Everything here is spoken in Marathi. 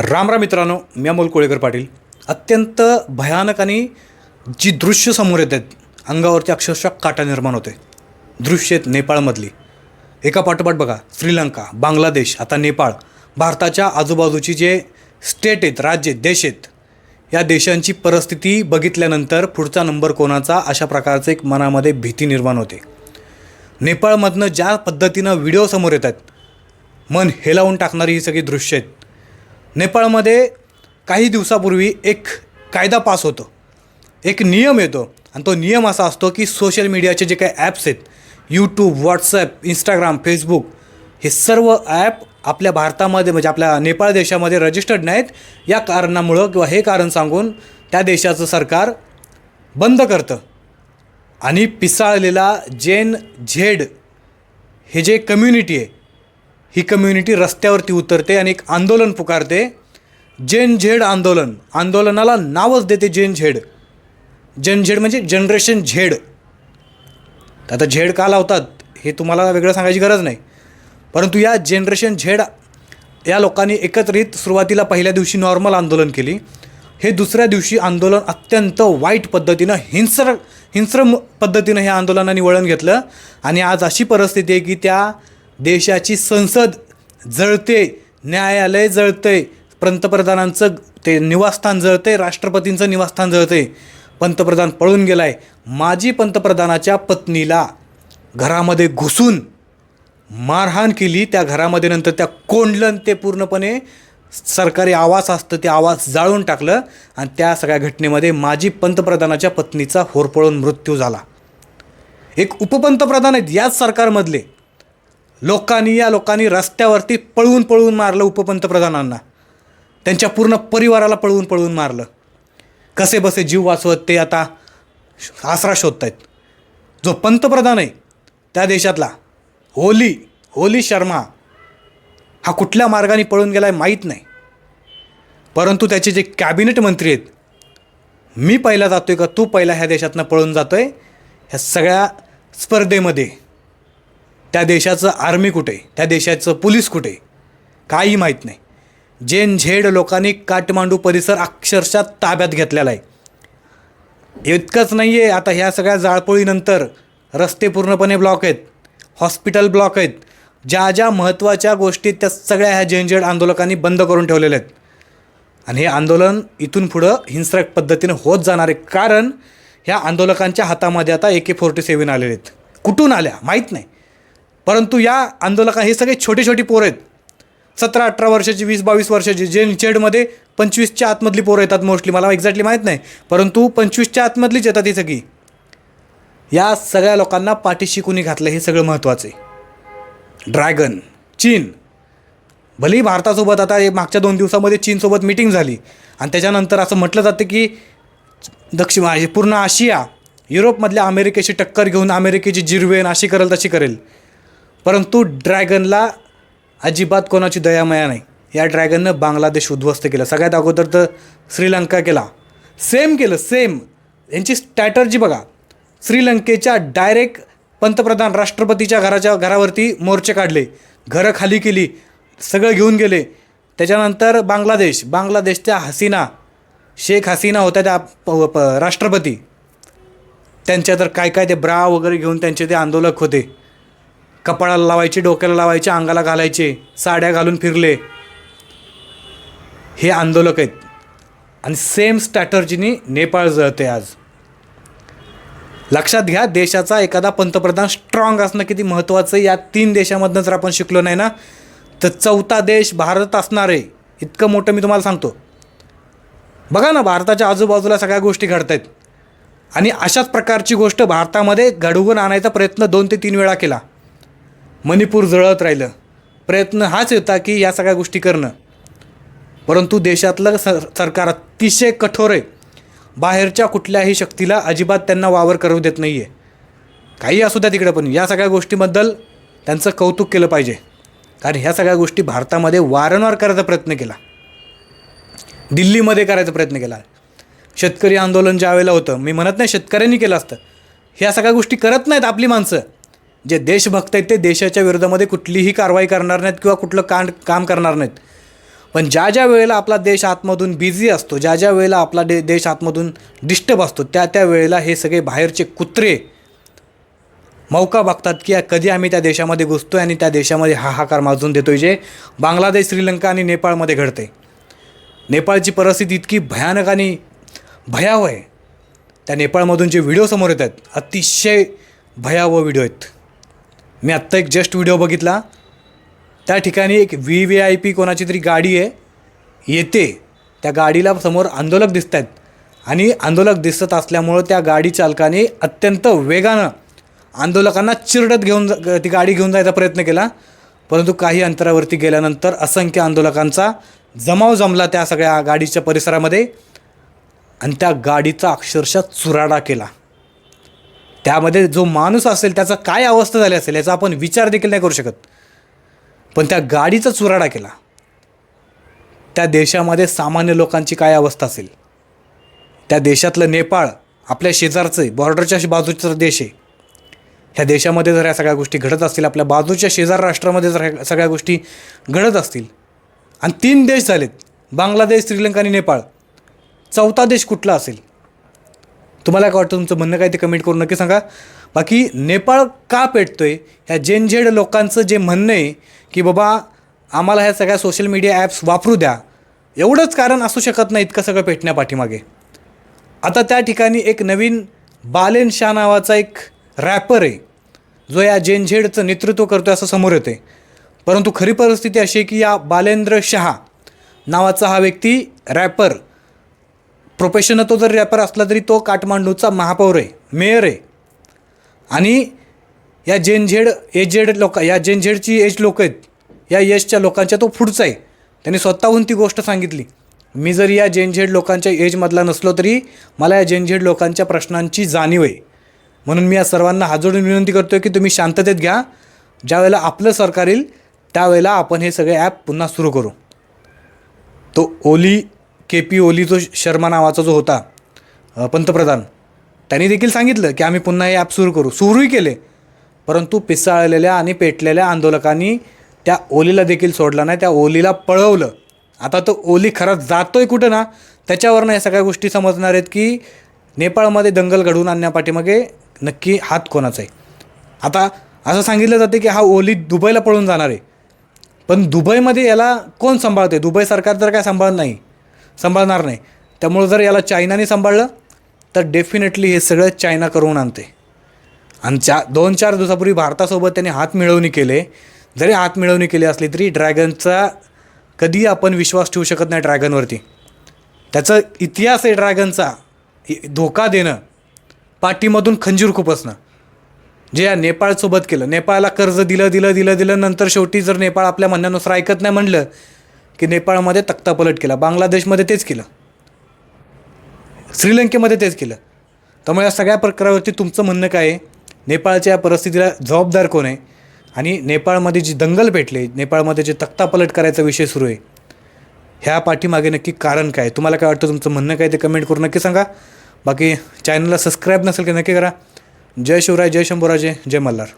राम राम मित्रांनो मी अमोल कोळेकर पाटील. अत्यंत भयानक आणि जी दृश्य समोर येत आहेत अंगावरती अक्षरशः काटा निर्माण होते दृश्य आहेत नेपाळमधली. एका पाठोपाठ बघा श्रीलंका बांगलादेश आता नेपाळ भारताच्या आजूबाजूची जे स्टेट आहेत राज्य आहेत देश आहेत या देशांची परिस्थिती बघितल्यानंतर पुढचा नंबर कोणाचा अशा प्रकारचं एक मनामध्ये भीती निर्माण होते. नेपाळमधनं ज्या पद्धतीनं व्हिडिओ समोर येत आहेत मन हेलावून टाकणारी ही सगळी दृश्य आहेत नेपाळमध्ये काही दिवसापूर्वी एक कायदा पास होतो. एक नियम येतो आणि तो नियम असा असतो की सोशल मीडियाचे जे काही ॲप्स आहेत यूट्यूब व्हॉट्सॲप इंस्टाग्राम फेसबुक हे सर्व ॲप आपल्या भारतामध्ये म्हणजे आपल्या नेपाळ देशामध्ये रजिस्टर्ड नाहीत. या कारणामुळं किंवा हे कारण सांगून त्या देशाचं सरकार बंद करतं. आणि पिसाळलेला जेन झेड हे जे कम्युनिटी आहे ही कम्युनिटी रस्त्यावरती उतरते आणि एक आंदोलन पुकारते. जेन झेड आंदोलन. आंदोलनाला नावच देते जेन झेड. जेन झेड म्हणजे जनरेशन झेड. तर आता झेड का लावतात हे तुम्हाला वेगळं सांगायची गरज नाही. परंतु या जनरेशन झेड या लोकांनी एकत्रित सुरुवातीला पहिल्या दिवशी नॉर्मल आंदोलन केली. हे दुसऱ्या दिवशी आंदोलन अत्यंत वाईट पद्धतीनं हिंस्र हिंस्र म- पद्धतीनं हे आंदोलनाने वळण घेतलं. आणि आज अशी परिस्थिती आहे की त्या देशाची संसद जळते न्यायालय जळते पंतप्रधानांचं ते निवासस्थान जळते राष्ट्रपतींचं निवासस्थान जळते. पंतप्रधान पळून गेलाय. माजी पंतप्रधानाच्या पत्नीला घरामध्ये घुसून मारहाण केली. त्या घरामध्ये नंतर त्या कोंडलं ते पूर्णपणे सरकारी आवास असतं ते आवास जाळून टाकलं आणि त्या सगळ्या घटनेमध्ये माजी पंतप्रधानाच्या पत्नीचा होरपळून मृत्यू झाला. एक उपपंतप्रधान आहेत याच सरकारमधले. लोकांनी या लोकांनी रस्त्यावरती पळवून पळवून मारलं उपपंतप्रधानांना. त्यांच्या पूर्ण परिवाराला पळवून पळवून मारलं. कसे बसे जीव वाचवत ते आता आसरा शोधत आहेत जो पंतप्रधान आहे त्या देशातला होली होली शर्मा हा कुठल्या मार्गाने पळून गेला आहे माहीत नाही. परंतु त्याचे जे कॅबिनेट मंत्री आहेत मी पहिला जातो आहे का तू पहिला ह्या देशातनं पळून जातो आहे ह्या सगळ्या स्पर्धेमध्ये त्या देशाचं आर्मी कुठे? त्या देशाचं पोलीस कुठे? काही माहीत नाही. जेन झेड लोकांनी काठमांडू परिसर अक्षरशः ताब्यात घेतलेला आहे. इतकंच नाही आहे आता ह्या सगळ्या जाळपोळीनंतर रस्ते पूर्णपणे ब्लॉक आहेत हॉस्पिटल ब्लॉक आहेत. ज्या ज्या महत्त्वाच्या गोष्टी त्या सगळ्या ह्या जेनझेड आंदोलकांनी बंद करून ठेवलेल्या आहेत. आणि हे आंदोलन इथून पुढं हिंसक पद्धतीनं होत जाणार आहे. कारण ह्या आंदोलकांच्या हातामध्ये आता ए के फोर्टी सेवन आलेले आहेत. कुठून आल्या? माहीत नाही. परंतु या आंदोलका हे सगळे छोटे छोटी पोरं आहेत. सतरा अठरा वर्षाची वीस बावीस वर्षाची जे चेडमध्ये पंचवीसच्या आतमधली पोरं येतात मोस्टली मला एक्झॅक्टली माहीत नाही. परंतु पंचवीसच्या आतमधलीच येतात ही सगळी. या सगळ्या लोकांना पाठीशी कुणी घातलं हे सगळं महत्त्वाचं आहे. ड्रॅगन चीन. भलेही भारतासोबत आता हे मागच्या दोन दिवसामध्ये चीनसोबत मिटिंग झाली. आणि त्याच्यानंतर असं म्हटलं जातं की दक्षिण हे पूर्ण आशिया युरोपमधल्या अमेरिकेशी टक्कर घेऊन अमेरिकेची जिरवेन अशी करेल तशी करेल. परंतु ड्रॅगनला अजिबात कोणाची दयामया नाही. या ड्रॅगननं बांगलादेश उद्ध्वस्त केलं. सगळ्यात अगोदर तर श्रीलंका केला. सेम केलं सेम. यांची स्ट्रॅटर्जी बघा. श्रीलंकेच्या डायरेक्ट पंतप्रधान राष्ट्रपतीच्या घराच्या घरावरती मोर्चे काढले. घरं खाली केली. सगळं घेऊन गेले. त्याच्यानंतर बांगलादेश. बांगलादेशच्या हसीना शेख हसीना होत्या त्या प- प- राष्ट्रपती. त्यांच्या तर काय काय ते ब्रा वगैरे घेऊन त्यांचे ते आंदोलक होते. कपाळाला लावायचे डोक्याला लावायचे अंगाला घालायचे साड्या घालून फिरले. हे आंदोलक आहेत. आणि सेम स्ट्रॅटर्जीनी नेपाळ जळते आज. लक्षात घ्या देशाचा एखादा पंतप्रधान स्ट्रॉंग असणं किती महत्त्वाचं आहे. या तीन देशामधनं जर आपण शिकलो नाही ना तर चौथा देश भारत असणार. आहे इतकं मोठं मी तुम्हाला सांगतो. बघा ना भारताच्या आजूबाजूला सगळ्या गोष्टी घडत आहेत आणि अशाच प्रकारची गोष्ट भारतामध्ये घडवून आणायचा प्रयत्न दोन ते तीन वेळा केला. मणिपूर जळत राहिलं. प्रयत्न हाच होता की या सगळ्या गोष्टी करणं. परंतु देशातलं सर सरकार अतिशय कठोर आहे. बाहेरच्या कुठल्याही शक्तीला अजिबात त्यांना वावर करू देत नाही आहे काही असू द्या तिकडं पण या सगळ्या गोष्टीबद्दल त्यांचं कौतुक केलं पाहिजे. कारण ह्या सगळ्या गोष्टी भारतामध्ये वारंवार करायचा प्रयत्न केला. दिल्लीमध्ये करायचा प्रयत्न केला. शेतकरी आंदोलन ज्या वेळेला होतं मी म्हणत नाही शेतकऱ्यांनी केलं असतं. ह्या सगळ्या गोष्टी करत नाहीत आपली माणसं. जे देशभक्त आहेत ते देशाच्या विरोधामध्ये कुठलीही कारवाई करणार नाहीत किंवा कुठलं कांड काम करणार नाहीत. पण ज्या ज्या वेळेला आपला देश आतमधून बिझी असतो ज्या ज्या वेळेला आपला दे देश आतमधून डिस्टर्ब असतो त्या त्या वेळेला हे सगळे बाहेरचे कुत्रे मौका बघतात की कधी आम्ही त्या देशामध्ये घुसतो आणि त्या देशामध्ये हाहाकार माजून देतोय जे बांगलादेश श्रीलंका आणि नेपाळमध्ये घडते नेपाळची परिस्थिती इतकी भयानक आणि भयावह आहे. त्या नेपाळमधून जे व्हिडिओ समोर येत आहेत अतिशय भयावह व्हिडिओ आहेत. मी आत्ता एक जस्ट व्हिडिओ बघितला. त्या ठिकाणी एक व्ही व्ही आय पी कोणाची तरी गाडी आहे येते. त्या गाडीला समोर आंदोलक दिसत आहेत आणि आंदोलक दिसत असल्यामुळं त्या गाडी चालकाने अत्यंत वेगानं आंदोलकांना चिरडत घेऊन जा- ती गाडी घेऊन जायचा प्रयत्न केला. परंतु काही अंतरावरती गेल्यानंतर असंख्य आंदोलकांचा जमाव जमला त्या सगळ्या गाडीच्या परिसरामध्ये. आणि त्या गाडीचा अक्षरशः चुराडा केला. त्यामध्ये जो माणूस असेल त्याचा काय अवस्था झाली असेल याचा आपण विचार देखील नाही करू शकत. पण त्या गाडीचा चुराडा केला. त्या देशामध्ये सामान्य लोकांची काय अवस्था असेल? त्या देशातलं नेपाळ आपल्या शेजारचं आहे बॉर्डरच्या बाजूचा देश आहे. ह्या देशामध्ये जर ह्या सगळ्या गोष्टी घडत असतील आपल्या बाजूच्या शेजार राष्ट्रामध्ये जर ह्या सगळ्या गोष्टी घडत असतील आणि तीन देश झालेत बांगलादेश श्रीलंका आणि नेपाळ चौथा देश कुठला असेल? तुम्हाला काय वाटतं तुमचं म्हणणं काय ते कमेंट करून नक्की सांगा. बाकी नेपाळ का पेटतोय? ह्या जेन झेड लोकांचं जे म्हणणं आहे की बाबा आम्हाला ह्या सगळ्या सोशल मीडिया ॲप्स वापरू द्या. एवढंच कारण असू शकत नाही इतकं सगळं पेटण्यापाठीमागे. आता त्या ठिकाणी एक नवीन बालेन शाह नावाचा एक रॅपर आहे. जो या जेनझेडचं नेतृत्व करतो असं समोर येते परंतु खरी परिस्थिती अशी आहे की या बालेंद्र शहा नावाचा हा व्यक्ती रॅपर प्रोफेशनल तो जर रॅपर असला तरी तो काठमांडूचा महापौर आहे मेयर आहे. आणि या जेन जेनझेड एजेड लोक या जेन झेडची एज लोक आहेत या एजच्या लोकांच्या तो पुढचा आहे. त्यांनी स्वतःहून ती गोष्ट सांगितली. मी जरी या जेनझेड लोकांच्या एजमधला नसलो तरी मला या जेन झेड लोकांच्या प्रश्नांची जाणीव आहे. म्हणून मी या सर्वांना हाजोडून विनंती करतो की तुम्ही शांततेत घ्या. ज्यावेळेला आपलं सरकार येईल त्यावेळेला आपण हे सगळे ॲप पुन्हा सुरू करू. तो ओली के पी ओली जो शर्मा नावाचा जो होता पंतप्रधान त्यांनी देखील सांगितलं की आम्ही पुन्हा हे ॲप सुरू करू. सुरूही केले परंतु पिसाळलेल्या आणि पेटलेल्या आंदोलकांनी त्या ओलीला देखील सोडला नाही त्या ओलीला पळवलं. आता तो ओली खरंच जातोय कुठं ना त्याच्यावरनं या सगळ्या गोष्टी समजणार आहेत की नेपाळमध्ये दंगल घडवून आणण्यापाठीमागे नक्की हात कोणाचा आहे. आता असं सांगितलं जाते की हा ओली दुबईला पळून जाणार आहे. पण दुबईमध्ये याला कोण सांभाळते दुबई सरकार तर काय सांभाळत नाही. सांभाळणार नाही. त्यामुळं जर याला चायनाने सांभाळलं तर डेफिनेटली हे सगळं चायना करून आणते. आणि चा दोन चार दिवसापूर्वी भारतासोबत त्यांनी हात मिळवणी केले. जरी हात मिळवणी केली असली तरी ड्रॅगनचा कधी आपण विश्वास ठेवू शकत नाही ड्रॅगनवरती. त्याचा इतिहास आहे ड्रॅगनचा. धोका देणं पाठीमधून खंजीर खुपसणं जे या नेपाळसोबत केलं. नेपाळला कर्ज दिलं दिलं दिलं दिलं नंतर शेवटी जर नेपाळ आपल्या म्हणण्यानुसार ऐकत नाही म्हणलं की नेपाळमध्ये तक्तापलट केला बांगलादेशमध्ये तेच केलं श्रीलंकेमध्ये तेच केलं. त्यामुळे या सगळ्या प्रकारावरती तुमचं म्हणणं काय आहे? नेपाळच्या या परिस्थितीला जबाबदार कोण आहे? आणि नेपाळमध्ये जी दंगल पेटले नेपाळमध्ये जे तक्तापलट करायचा विषय सुरू आहे ह्या पाठीमागे नक्की कारण काय तुम्हाला काय वाटतं? तुमचं म्हणणं काय ते कमेंट करून नक्की सांगा. बाकी चॅनलला सबस्क्राईब नसेल की नक्की करा. जय शिवराय जय शंभूराजे जय मल्हार.